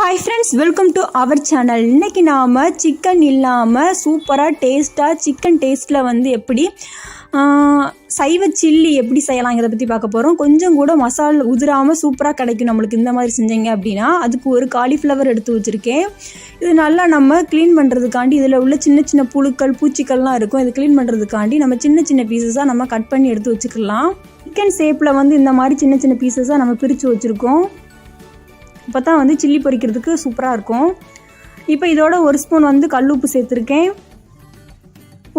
Hi friends welcome to our channel இன்றைக்கி நாம் chicken இல்லாமல் சூப்பராக டேஸ்ட்டாக சிக்கன் டேஸ்ட்டில் வந்து எப்படி சைவ சில்லி எப்படி செய்யலாங்கிறத பற்றி பார்க்க போகிறோம் கொஞ்சம் கூட மசால் உதிராமல் சூப்பராக கிடைக்கும் நம்மளுக்கு இந்த மாதிரி செஞ்சீங்க அப்படின்னா அதுக்கு ஒரு காலிஃப்ளவர் எடுத்து வச்சுருக்கேன். இது நல்லா நம்ம க்ளீன் பண்ணுறதுக்காண்டி இதில் உள்ள சின்ன சின்ன புழுக்கள் பூச்சிக்கள்லாம் இருக்கும். இது க்ளீன் பண்ணுறதுக்காண்டி நம்ம சின்ன சின்ன பீசஸாக நம்ம கட் பண்ணி எடுத்து வச்சுக்கலாம். சிக்கன் ஷேப்பில் வந்து இந்த மாதிரி சின்ன சின்ன பீசஸாக நம்ம பிரித்து வச்சுருக்கோம். அப்போ தான் வந்து சில்லி பொரிக்கிறதுக்கு சூப்பராக இருக்கும். இப்போ இதோட ஒரு ஸ்பூன் வந்து கல்லுப்பு சேர்த்துருக்கேன்.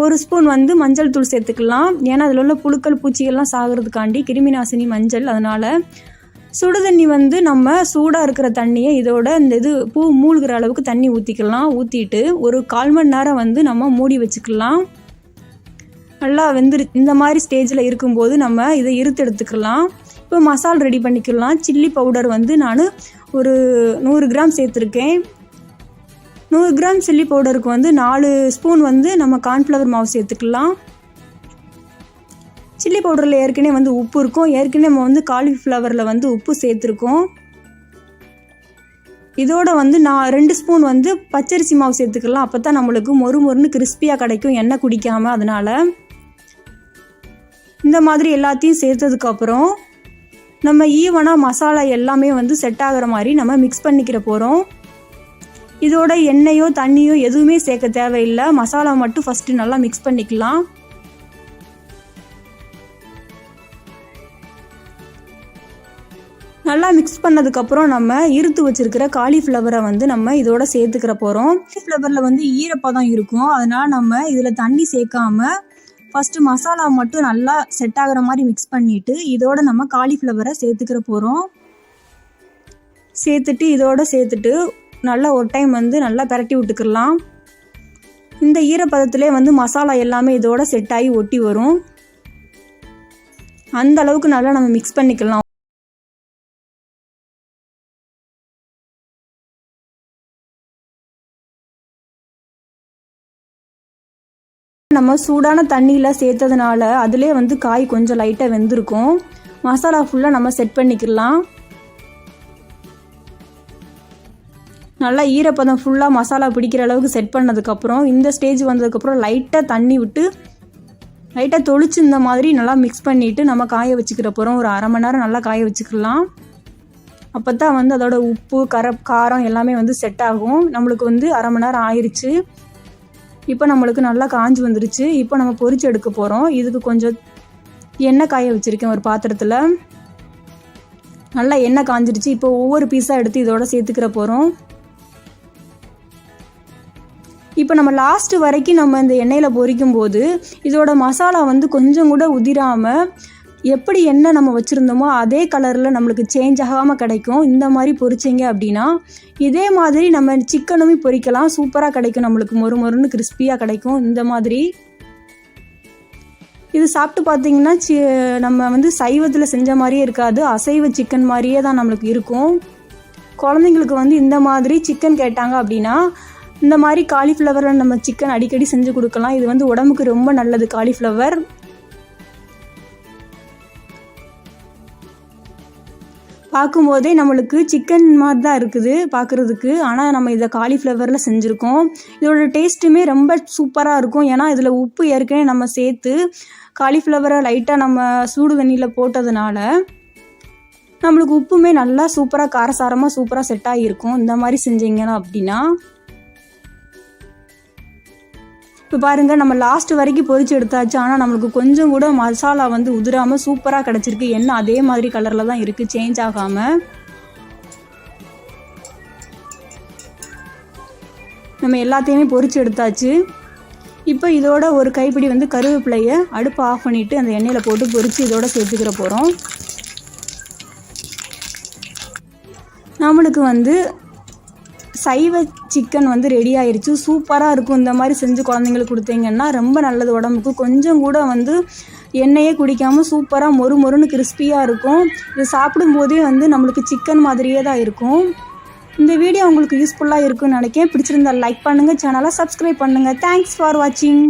ஒரு ஸ்பூன் வந்து மஞ்சள் தூள் சேர்த்துக்கலாம். ஏன்னா அதில் உள்ள புழுக்கள் பூச்சிகள்லாம் சாகிறதுக்காண்டி கிருமி நாசினி மஞ்சள் அதனால் சுடு தண்ணி வந்து நம்ம சூடாக இருக்கிற தண்ணியை இதோட இந்த இது பூ மூழ்கிற அளவுக்கு தண்ணி ஊற்றிக்கலாம் ஊற்றிட்டு ஒரு கால் மணி நேரம் வந்து நம்ம மூடி வச்சுக்கலாம். நல்லா வெந்துரு இந்த மாதிரி ஸ்டேஜில் இருக்கும்போது நம்ம இதை இருத்து எடுத்துக்கலாம் இப்போ மசால் ரெடி பண்ணிக்கலாம். சில்லி பவுடர் வந்து நான் ஒரு நூறு கிராம் சேர்த்துருக்கேன். நூறு கிராம் சில்லி பவுடருக்கு வந்து நாலு ஸ்பூன் வந்து நம்ம கார்ன்ஃப்ளவர் மாவு சேர்த்துக்கலாம். சில்லி பவுடரில் ஏற்கனவே வந்து உப்பு இருக்கும். ஏற்கனவே நம்ம வந்து காலிஃப்ளவரில் வந்து உப்பு சேர்த்துருக்கோம். இதோட வந்து நான் ரெண்டு ஸ்பூன் வந்து பச்சரிசி மாவு சேர்த்துக்கலாம். அப்போ தான் நம்மளுக்கு மொறு மொறுன்னு கிறிஸ்பியாக கிடைக்கும். எண்ணெய் குடிக்காமல் அதனால். இந்த மாதிரி எல்லாத்தையும் சேர்த்ததுக்கப்புறம் நம்ம ஈவனாக மசாலா எல்லாமே வந்து செட் ஆகிற மாதிரி நம்ம மிக்ஸ் பண்ணிக்கிற போகிறோம் இதோட எண்ணெயோ தண்ணியோ எதுவுமே சேர்க்க தேவையில்லை. மசாலா மட்டும் ஃபஸ்ட்டு நல்லா மிக்ஸ் பண்ணிக்கலாம். நல்லா மிக்ஸ் பண்ணதுக்கப்புறம் நம்ம இருத்து வச்சிருக்கிற காலிஃப்ளவரை வந்து நம்ம இதோட சேர்த்துக்கிற போகிறோம் காலிஃப்ளவரில் வந்து ஈரப்பதம் இருக்கும். அதனால் நம்ம இதில் தண்ணி சேர்க்காம ஃபஸ்ட்டு மசாலா மட்டும் நல்லா செட் ஆகிற மாதிரி மிக்ஸ் பண்ணிவிட்டு இதோட நம்ம காலிஃப்ளவரை சேர்த்துக்கிற போகிறோம் சேர்த்துட்டு இதோட சேர்த்துட்டு நல்லா ஒரு டைம் வந்து நல்லா பிரட்டி விட்டுக்கலாம் இந்த ஈரப்பதத்திலே வந்து மசாலா எல்லாமே இதோட செட் ஆகி ஒட்டி வரும். அந்த அளவுக்கு நல்லா நம்ம மிக்ஸ் பண்ணிக்கலாம். நம்ம சூடான தண்ணியில் சேர்த்ததுனால அதிலே வந்து காய் கொஞ்சம் லைட்டாக வெந்திருக்கும். மசாலா ஃபுல்லாக நம்ம செட் பண்ணிக்கலாம். நல்லா ஈரப்பதம் ஃபுல்லாக மசாலா பிடிக்கிற அளவுக்கு செட் பண்ணதுக்கப்புறம் இந்த ஸ்டேஜ் வந்ததுக்கப்புறம் லைட்டாக தண்ணி விட்டு லைட்டாக தொளிச்சு இந்த மாதிரி நல்லா மிக்ஸ் பண்ணிவிட்டு நம்ம காய வச்சுக்கிற போகிறோம் ஒரு அரை மணி நேரம் நல்லா காய வச்சுக்கலாம். அப்போ தான் வந்து அதோட உப்பு கர காரம் எல்லாமே வந்து செட் ஆகும். நம்மளுக்கு வந்து அரை மணி நேரம் ஆயிடுச்சு இப்போ நம்மளுக்கு நல்லா காஞ்சு வந்துருச்சு. இப்போ நம்ம பொரிச்சு எடுக்க போகிறோம் இதுக்கு கொஞ்சம் எண்ணெய் காய வச்சுருக்கேன் ஒரு பாத்திரத்தில். நல்லா எண்ணெய் காஞ்சிருச்சு. இப்போ ஒவ்வொரு பீஸாக எடுத்து இதோட சேர்த்துக்கிற போகிறோம் இப்போ நம்ம லாஸ்ட் வரைக்கும் நம்ம இந்த எண்ணெயில் பொரிக்கும் போது இதோட மசாலா வந்து கொஞ்சம் கூட உதிராமல் எப்படி என்ன நம்ம வச்சுருந்தோமோ அதே கலரில் நம்மளுக்கு சேஞ்ச் ஆகாமல் கிடைக்கும். இந்த மாதிரி பொரிச்சிங்க அப்படின்னா இதே மாதிரி நம்ம சிக்கனுமே பொரிக்கலாம். சூப்பராக கிடைக்கும் நம்மளுக்கு. மொறு மொறுன்னு கிறிஸ்பியாக கிடைக்கும். இந்த மாதிரி. இது சாப்பிட்டு பார்த்தீங்கன்னா சி நம்ம வந்து சைவத்தில் செஞ்ச மாதிரியே இருக்காது. அசைவ சிக்கன் மாதிரியே தான் நம்மளுக்கு இருக்கும். குழந்தைங்களுக்கு வந்து இந்த மாதிரி சிக்கன் கேட்டாங்க அப்படின்னா இந்த மாதிரி காலிஃப்ளவரில் நம்ம சிக்கன் அடிக்கடி செஞ்சு கொடுக்கலாம். இது வந்து உடம்புக்கு ரொம்ப நல்லது காலிஃப்ளவர் பார்க்கும்போதே நம்மளுக்கு சிக்கன் மாதிரி தான் இருக்குது பார்க்குறதுக்கு. ஆனால் நம்ம இதை காலிஃப்ளவரில் செஞ்சுருக்கோம். இதோட டேஸ்ட்டுமே ரொம்ப சூப்பராக இருக்கும். ஏன்னா இதில் உப்பு ஏற்கனவே நம்ம சேர்த்து காலிஃப்ளவரை லைட்டாக நம்ம சூடு தண்ணியில் போட்டதுனால நம்மளுக்கு உப்புமே நல்லா சூப்பராக காரசாரமாக சூப்பராக செட் ஆகியிருக்கும். இந்த மாதிரி செஞ்சீங்கன்னா அப்படின்னா இப்போ பாருங்கள் நம்ம லாஸ்ட் வரைக்கும் பொறிச்சு எடுத்தாச்சு. ஆனால் நம்மளுக்கு கொஞ்சம் கூட மசாலா வந்து உதிராமல் சூப்பராக கிடச்சிருக்கு. எண்ணெய் அதே மாதிரி கலரில் தான் இருக்குது சேஞ்ச் ஆகாமல் நம்ம எல்லாத்தையுமே பொறிச்சு எடுத்தாச்சு. இப்போ இதோட ஒரு கைப்பிடி வந்து கருவேப்பிலையை அடுப்பு ஆஃப் பண்ணிவிட்டு அந்த எண்ணெயில் போட்டு பொறிச்சு இதோட சேர்த்துக்கிற போகிறோம் நம்மளுக்கு வந்து சைவ சிக்கன் வந்து ரெடி ஆயிடுச்சு சூப்பராக இருக்கும். இந்த மாதிரி செஞ்சு குழந்தைங்களுக்கு கொடுத்தீங்கன்னா ரொம்ப நல்லது உடம்புக்கு. கொஞ்சம் கூட வந்து எண்ணெயே குடிக்காமல் சூப்பராக மொறு மொறுன்னு கிறிஸ்பியாக இருக்கும். இது சாப்பிடும்போதே வந்து நம்மளுக்கு சிக்கன் மாதிரியே தான் இருக்கும். இந்த வீடியோ உங்களுக்கு யூஸ்ஃபுல்லாக இருக்கும்னு நினைக்கிறேன். பிடிச்சிருந்தா லைக் பண்ணுங்கள் சேனலை சப்ஸ்கிரைப் பண்ணுங்கள் தேங்க்ஸ் ஃபார் வாட்சிங்